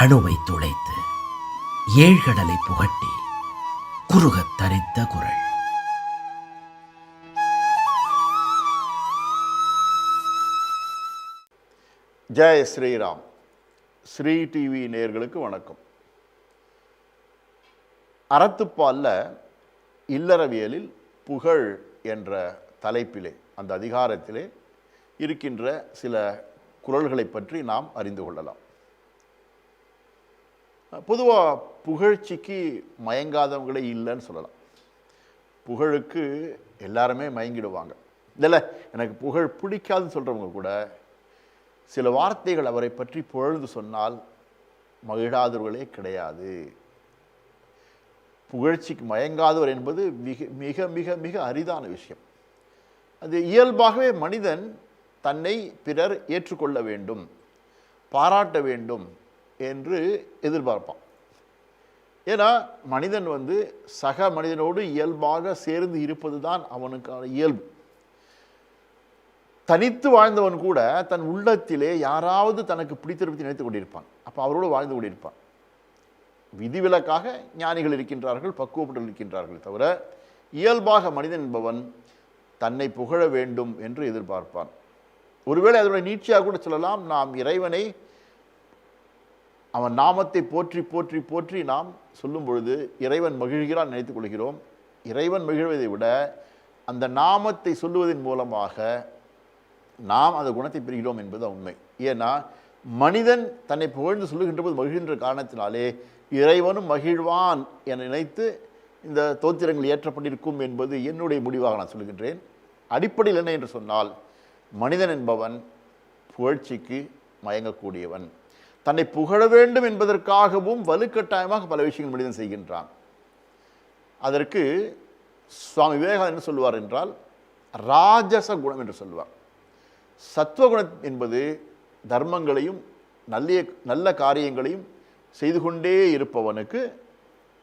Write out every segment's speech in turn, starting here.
அணுவை துளைத்து ஏழ்கடலை புகட்டி குறுகத் தரித்த குரல். ஜெய ஸ்ரீராம். ஸ்ரீ டிவி நேயர்களுக்கு வணக்கம். அறத்துப்பாலில் இல்லறவியலில் புகழ் என்ற தலைப்பிலே அந்த அதிகாரத்திலே இருக்கின்ற சில குரல்களை பற்றி நாம் அறிந்து கொள்ளலாம். பொதுவாக புகழ்ச்சிக்கு மயங்காதவங்களே இல்லைன்னு சொல்லலாம். புகழுக்கு எல்லாருமே மயங்கிடுவாங்க. இல்லை எனக்கு புகழ் பிடிக்காதுன்னு சொல்கிறவங்க கூட சில வார்த்தைகள் அவரை பற்றி புகழ்ந்து சொன்னால் மகிழாதவர்களே கிடையாது. புகழ்ச்சிக்கு மயங்காதவர் என்பது மிக மிக மிக மிக அரிதான விஷயம். அது இயல்பாகவே மனிதன் தன்னை பிறர் ஏற்றுக்கொள்ள வேண்டும் பாராட்ட வேண்டும் என்று எதிர்பார்ப்பான். ஏன்னா மனிதன் வந்து சக மனிதனோடு இயல்பாக சேர்ந்து இருப்பது தான் அவனுக்கான இயல்பு. தனித்து வாழ்ந்தவன் கூட தன் உள்ளத்திலே யாராவது தனக்கு பிடித்திருப்பதை நினைத்து கொண்டிருப்பான். அப்போ அவரோடு வாழ்ந்து கொண்டிருப்பான். விதிவிலக்காக ஞானிகள் இருக்கின்றார்கள் பக்குவப்பட்டு இருக்கின்றார்கள் தவிர இயல்பாக மனிதன் என்பவன் தன்னை புகழ வேண்டும் என்று எதிர்பார்ப்பான். ஒருவேளை அதனுடைய நீட்சியாக கூட சொல்லலாம் நாம் இறைவனை அவன் நாமத்தை போற்றி போற்றி போற்றி நாம் சொல்லும் பொழுது இறைவன் மகிழ்கிறான் நினைத்துக் கொள்கிறோம். இறைவன் மகிழ்வதை விட அந்த நாமத்தை சொல்லுவதன் மூலமாக நாம் அந்த குணத்தை பெறுகிறோம் என்பது உண்மை. ஏன்னா மனிதன் தன்னை புகழ்ந்து சொல்லுகின்ற போது மகிழ்கின்ற காரணத்தினாலே இறைவனும் மகிழ்வான் என நினைத்து இந்த தோத்திரங்கள் ஏற்றப்பட்டிருக்கும் என்பது என்னுடைய முடிவாக நான் சொல்லுகின்றேன். அடிப்படையில் என்ன என்று சொன்னால் மனிதன் என்பவன் புகழ்ச்சிக்கு மயங்கக்கூடியவன். தன்னை புகழ வேண்டும் என்பதற்காகவும் வலுக்கட்டாயமாக பல விஷயங்கள் மனிதன் செய்கின்றான். அதற்கு சுவாமி விவேகானந்தர் என்ன சொல்லுவார் என்றால் ராஜச குணம் என்று சொல்லுவார். சத்துவகுணம் என்பது தர்மங்களையும் நல்ல நல்ல காரியங்களையும் செய்து கொண்டே இருப்பவனுக்கு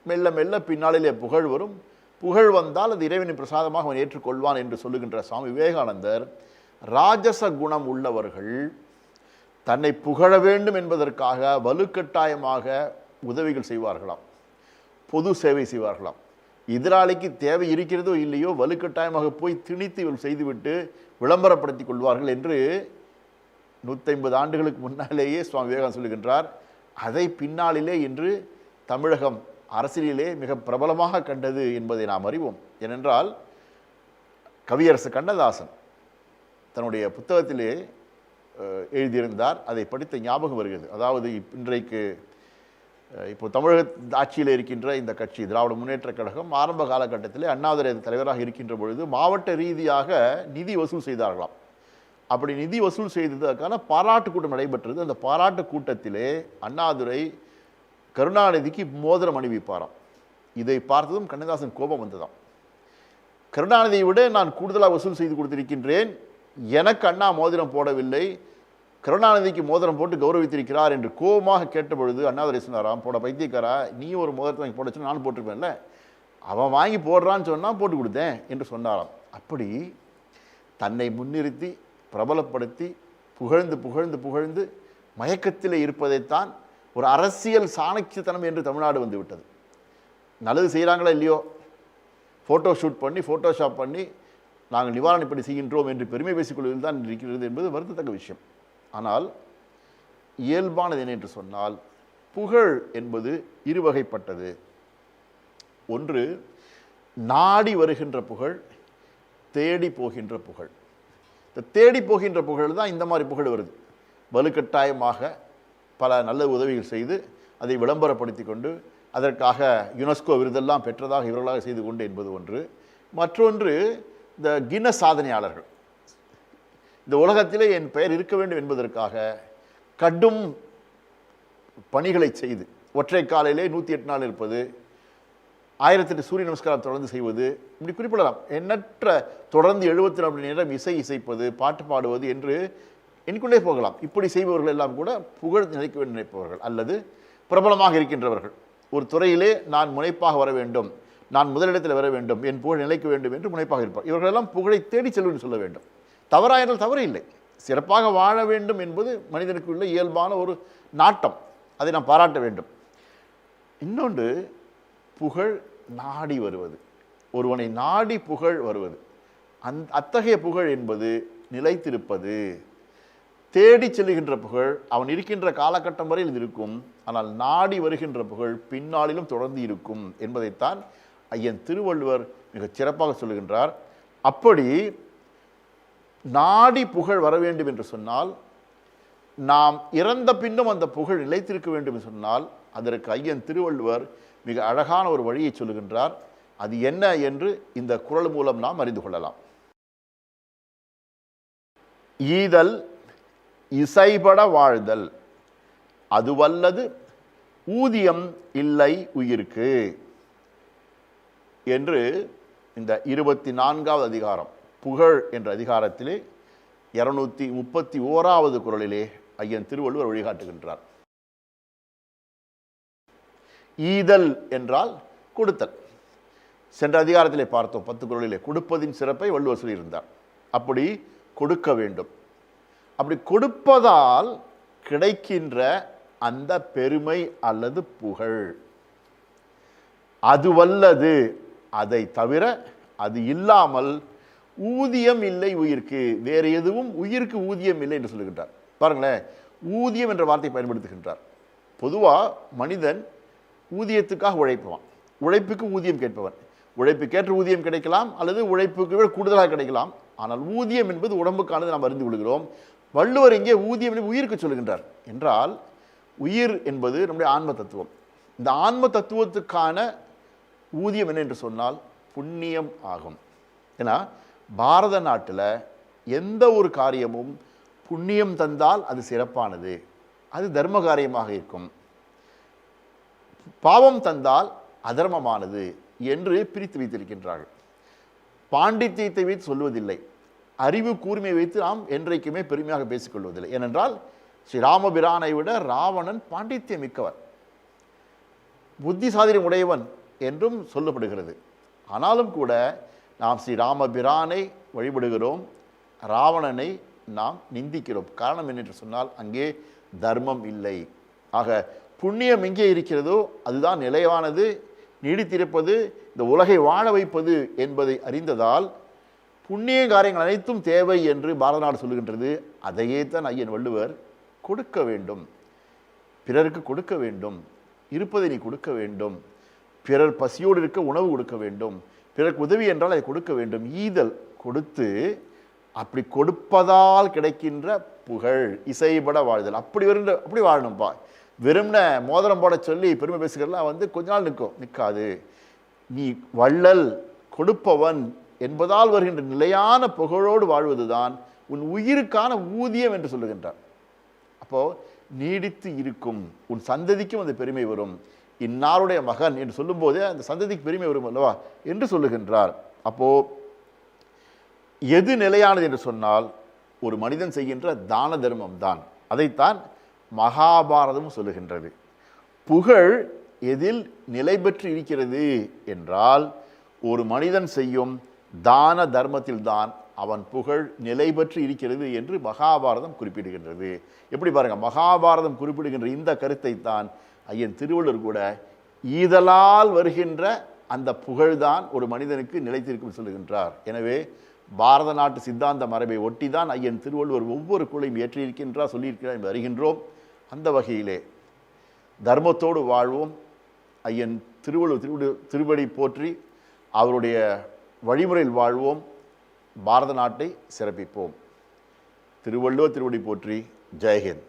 மெல்ல மெல்ல பின்னாளிலே புகழ் வரும். புகழ் வந்தால் அது இறைவனின் பிரசாதமாக அவன் ஏற்றுக்கொள்வான் என்று சொல்லுகின்ற சுவாமி விவேகானந்தர் ராஜச குணம் உள்ளவர்கள் தன்னை புகழ வேண்டும் என்பதற்காக வலுக்கட்டாயமாக உதவிகள் செய்வார்களாம். பொது சேவை செய்வார்களாம். எதிராளிக்கு தேவை இருக்கிறதோ இல்லையோ வலுக்கட்டாயமாக போய் திணித்து இவள் செய்துவிட்டு விளம்பரப்படுத்தி கொள்வார்கள் என்று நூற்றி ஆண்டுகளுக்கு முன்னாலேயே சுவாமி விவேகானந்தர் சொல்லுகின்றார். அதை பின்னாளிலே இன்று தமிழகம் அரசியலிலே மிக பிரபலமாக கண்டது என்பதை நாம் அறிவோம். ஏனென்றால் கவியரசு கண்ணதாசன் தன்னுடைய புத்தகத்திலே எழுதியிருந்தார். அதை படித்த ஞாபகம் வருகிறது. அதாவது இன்றைக்கு இப்போ தமிழக ஆட்சியில் இருக்கின்ற இந்த கட்சி திராவிட முன்னேற்றக் கழகம் ஆரம்ப காலகட்டத்திலே அண்ணாதுரை தலைவராக இருக்கின்ற பொழுது மாவட்ட ரீதியாக நிதி வசூல் செய்தார்களாம். அப்படி நிதி வசூல் செய்ததற்கான பாராட்டு கூட்டம் நடைபெற்றது. அந்த பாராட்டு கூட்டத்திலே அண்ணாதுரை கருணாநிதிக்கு மோதிரம் அணிவிப்பாராம். இதை பார்த்ததும் கண்ணதாசன் கோபம் வந்ததாம். கருணாநிதியை விட நான் கூடுதலாக வசூல் செய்து கொடுத்திருக்கின்றேன். எனக்கு அண்ணா மோதிரம் போடவில்லை. கருணாநிதிக்கு மோதிரம் போட்டு கௌரவித்திருக்கிறார் என்று கோபமாக கேட்ட பொழுது அண்ணாதுரை சொன்னாராம் போட பைத்தியக்காரா நீ ஒரு மோதிரத்தை வாங்கி போட நான் நானும் போட்டிருப்பேன்ல. அவன் வாங்கி போடுறான்னு சொன்னால் போட்டு கொடுத்தேன் என்று சொன்னாராம். அப்படி தன்னை முன்னிறுத்தி பிரபலப்படுத்தி புகழ்ந்து புகழ்ந்து புகழ்ந்து மயக்கத்தில் இருப்பதைத்தான் ஒரு அரசியல் சாணக்கியத்தனம் என்று தமிழ்நாடு வந்துவிட்டது நல்லது செய்கிறாங்களா இல்லையோ? ஃபோட்டோ ஷூட் பண்ணி ஃபோட்டோஷாப் பண்ணி நாங்கள் நிவாரணம் இப்படி செய்கின்றோம் என்று பெருமை பேசிக்கொள்வதில் தான் இருக்கிறது என்பது வருத்தத்தக்க விஷயம். ஆனால் இயல்பானது என்ன என்று சொன்னால் புகழ் என்பது இருவகைப்பட்டது. ஒன்று நாடி வருகின்ற புகழ் தேடி போகின்ற புகழ். இந்த தேடி போகின்ற புகழ் தான் இந்த மாதிரி புகழ் வருது. வலுக்கட்டாயமாக பல நல்ல உதவிகள் செய்து அதை விளம்பரப்படுத்தி கொண்டு அதற்காக யுனெஸ்கோ விருதெல்லாம் பெற்றதாக இவர்களாக செய்து கொண்டு என்பது ஒன்று. மற்றொன்று இந்த கின சாதனையாளர்கள். இந்த உலகத்திலே என் பெயர் இருக்க வேண்டும் என்பதற்காக கடும் பணிகளை செய்து ஒற்றை காலையிலே நூற்றி எட்டு நாள் இருப்பது ஆயிரத்தெட்டு சூரிய நமஸ்காரம் தொடர்ந்து செய்வது இப்படி குறிப்பிடலாம். எண்ணற்ற தொடர்ந்து எழுபத்தி நாலு மணி நேரம் இசை இசைப்பது பாட்டு பாடுவது என்று எண்ணிக்கொண்டே போகலாம். இப்படி செய்பவர்கள் எல்லாம் கூட புகழ் நினைக்க வேண்டும் நினைப்பவர்கள் அல்லது பிரபலமாக இருக்கின்றவர்கள். ஒரு துறையிலே நான் முனைப்பாக வர வேண்டும். நான் முதலிடத்தில் வர வேண்டும் என் புகழ் நிலைக்க வேண்டும் என்று முனைப்பாக இருப்பார். இவர்களெல்லாம் புகழை தேடி செல்வன் சொல்ல வேண்டும். தவறாயினால் தவறு இல்லை. சிறப்பாக வாழ வேண்டும் என்பது மனிதனுக்கு உள்ள இயல்பான ஒரு நாட்டம். அதை நாம் பாராட்ட வேண்டும். இன்னொன்று புகழ் நாடி வருவது. ஒருவனை நாடி புகழ் வருவது. அந் அத்தகைய புகழ் என்பது நிலைத்திருப்பது. தேடி செல்லுகின்ற புகழ் அவன் இருக்கின்ற காலகட்டம் வரையில் இருக்கும். ஆனால் நாடி வருகின்ற புகழ் பின்னாளிலும் தொடர்ந்து இருக்கும் என்பதைத்தான் ஐயன் திருவள்ளுவர் மிகச் சிறப்பாக சொல்லுகின்றார். அப்படி நாடி புகழ் வர வேண்டும் என்று சொன்னால் நாம் இறந்த பின்னும் அந்த புகழ் நிலைத்திருக்க வேண்டும் என்று சொன்னால் அதற்கு ஐயன் திருவள்ளுவர் மிக அழகான ஒரு வழியை சொல்லுகின்றார். அது என்ன என்று இந்த குரல் மூலம் நாம் அறிந்து கொள்ளலாம். ஈதல் இசைபட வாழ்தல் அதுவல்லது ஊதியம் இல்லை உயிருக்கு. என்று இந்த இருபத்தி நான்காவது அதிகாரம் புகழ் என்ற அதிகாரத்திலே இரநூத்தி முப்பத்தி ஓராவது குறளிலே ஐயன் திருவள்ளுவர் வழிகாட்டுகின்றார். ஈதல் என்றால் கொடுத்தல். சென்ற அதிகாரத்திலே பார்த்தோம் பத்து குறளிலே கொடுப்பதின் சிறப்பை வள்ளுவர் சொல்லியிருந்தார். அப்படி கொடுக்க வேண்டும். அப்படி கொடுப்பதால் கிடைக்கின்ற அந்த பெருமை அல்லது புகழ். அதுவல்லது அதை தவிர அது இல்லாமல் ஊதியம் இல்லை உயிருக்கு. வேறு எதுவும் உயிருக்கு ஊதியம் இல்லை என்று சொல்லுகின்றார். பாருங்களேன் ஊதியம் என்ற வார்த்தை பயன்படுத்துகின்றார். பொதுவாக மனிதன் ஊதியத்துக்காக உழைப்பவன். உழைப்புக்கு ஊதியம் கேட்பவன். உழைப்புக்கேற்ற ஊதியம் கிடைக்கலாம் அல்லது உழைப்புக்கு விட கூடுதலாக கிடைக்கலாம். ஆனால் ஊதியம் என்பது உடம்புக்கானது நாம் அறிந்து கொள்கிறோம். வள்ளுவர் இங்கே ஊதியம் என்பது உயிருக்கு சொல்லுகின்றார். என்றால் உயிர் என்பது நம்முடைய ஆன்ம தத்துவம். இந்த ஆன்ம தத்துவத்துக்கான ஊதியம் என்ன என்று சொன்னால் புண்ணியம் ஆகும். ஏன்னா பாரத நாட்டில் எந்த ஒரு காரியமும் புண்ணியம் தந்தால் அது சிறப்பானது. அது தர்ம காரியமாக இருக்கும். பாவம் தந்தால் அதர்மமானது என்று பிரித்து வைத்திருக்கின்றார்கள். பாண்டித்தியத்தை வைத்து சொல்வதில்லை. அறிவு கூர்மையை வைத்து நாம் என்றைக்குமே பெருமையாக பேசிக்கொள்வதில்லை ஏனென்றால் ஸ்ரீராமபிரானை விட ராவணன் பாண்டித்தியம் மிக்கவர் புத்திசாதிரம் உடையவன். என்றும் சொல்லப்படுகிறது ஆனாலும் கூட நாம் ஸ்ரீ ராமபிரானை வழிபடுகிறோம். ராவணனை நாம் நிந்திக்கிறோம். காரணம் என்ன என்று சொன்னால் அங்கே தர்மம் இல்லை. ஆக புண்ணியம் எங்கே இருக்கிறதோ அதுதான் நிலையானது. நீடித்திருப்பது இந்த உலகை வாழ வைப்பது என்பதை அறிந்ததால் புண்ணிய காரியங்கள் அனைத்தும் தேவை என்று பாரத நாடு சொல்லுகின்றது. அதையே தான் ஐயன் வள்ளுவர் கொடுக்க வேண்டும். பிறருக்கு கொடுக்க வேண்டும். இருப்பதை நீ கொடுக்க வேண்டும். பிறர் பசியோடு இருக்க உணவு கொடுக்க வேண்டும். பிறருக்கு உதவி என்றால் அதை கொடுக்க வேண்டும். ஈதல் கொடுத்து அப்படி கொடுப்பதால் கிடைக்கின்ற புகழ் இசைபட வாழ்தல். அப்படி வருகின்ற அப்படி வாழணும்ப்பா வெறும்ன மோதிரம் போட சொல்லி பெருமை பேசுகிறதுலாம் வந்து கொஞ்ச நாள் நிற்கும். நிற்காது. நீ வள்ளல் கொடுப்பவன் என்பதால் வருகின்ற நிலையான புகழோடு வாழ்வதுதான் உன் உயிருக்கான ஊதியம் என்று சொல்லுகின்றார். அப்போது நீடித்து இருக்கும் உன் சந்ததிக்கும் அந்த பெருமை வரும். இன்னாருடைய மகன் என்று சொல்லும்போதே அந்த சந்ததிக்கு பெருமை வரும் அல்லவா? என்று சொல்லுகின்றார். அப்போ எது நிலையானது என்று சொன்னால் ஒரு மனிதன் செய்கின்ற தான தர்மம் தான். அதைத்தான் மகாபாரதம் சொல்லுகின்றது. புகழ் எதில் நிலை பெற்று இருக்கிறது என்றால் ஒரு மனிதன் செய்யும் தான தர்மத்தில்தான் அவன் புகழ் நிலை பெற்று இருக்கிறது என்று மகாபாரதம் குறிப்பிடுகின்றது. எப்படி பாருங்க மகாபாரதம் குறிப்பிடுகின்ற இந்த கருத்தை தான் ஐயன் திருவள்ளுவர் கூட ஈதலால் வருகின்ற அந்த புகழ்தான் ஒரு மனிதனுக்கு நிலைத்திருக்கும் சொல்லுகின்றார். எனவே பாரத நாட்டு சித்தாந்த மரபை ஒட்டி தான் ஐயன் திருவள்ளுவர் ஒவ்வொரு குழையும் ஏற்றியிருக்கின்றார் சொல்லியிருக்கிறார் வருகின்றோம் அந்த வகையிலே தர்மத்தோடு வாழ்வோம். ஐயன் திருவள்ளுவர் திருவடி திருவடி போற்றி அவருடைய வழிமுறையில் வாழ்வோம். பாரத நாட்டை சிறப்பிப்போம். திருவள்ளுவர் திருவடி போற்றி. ஜெயஹிந்த்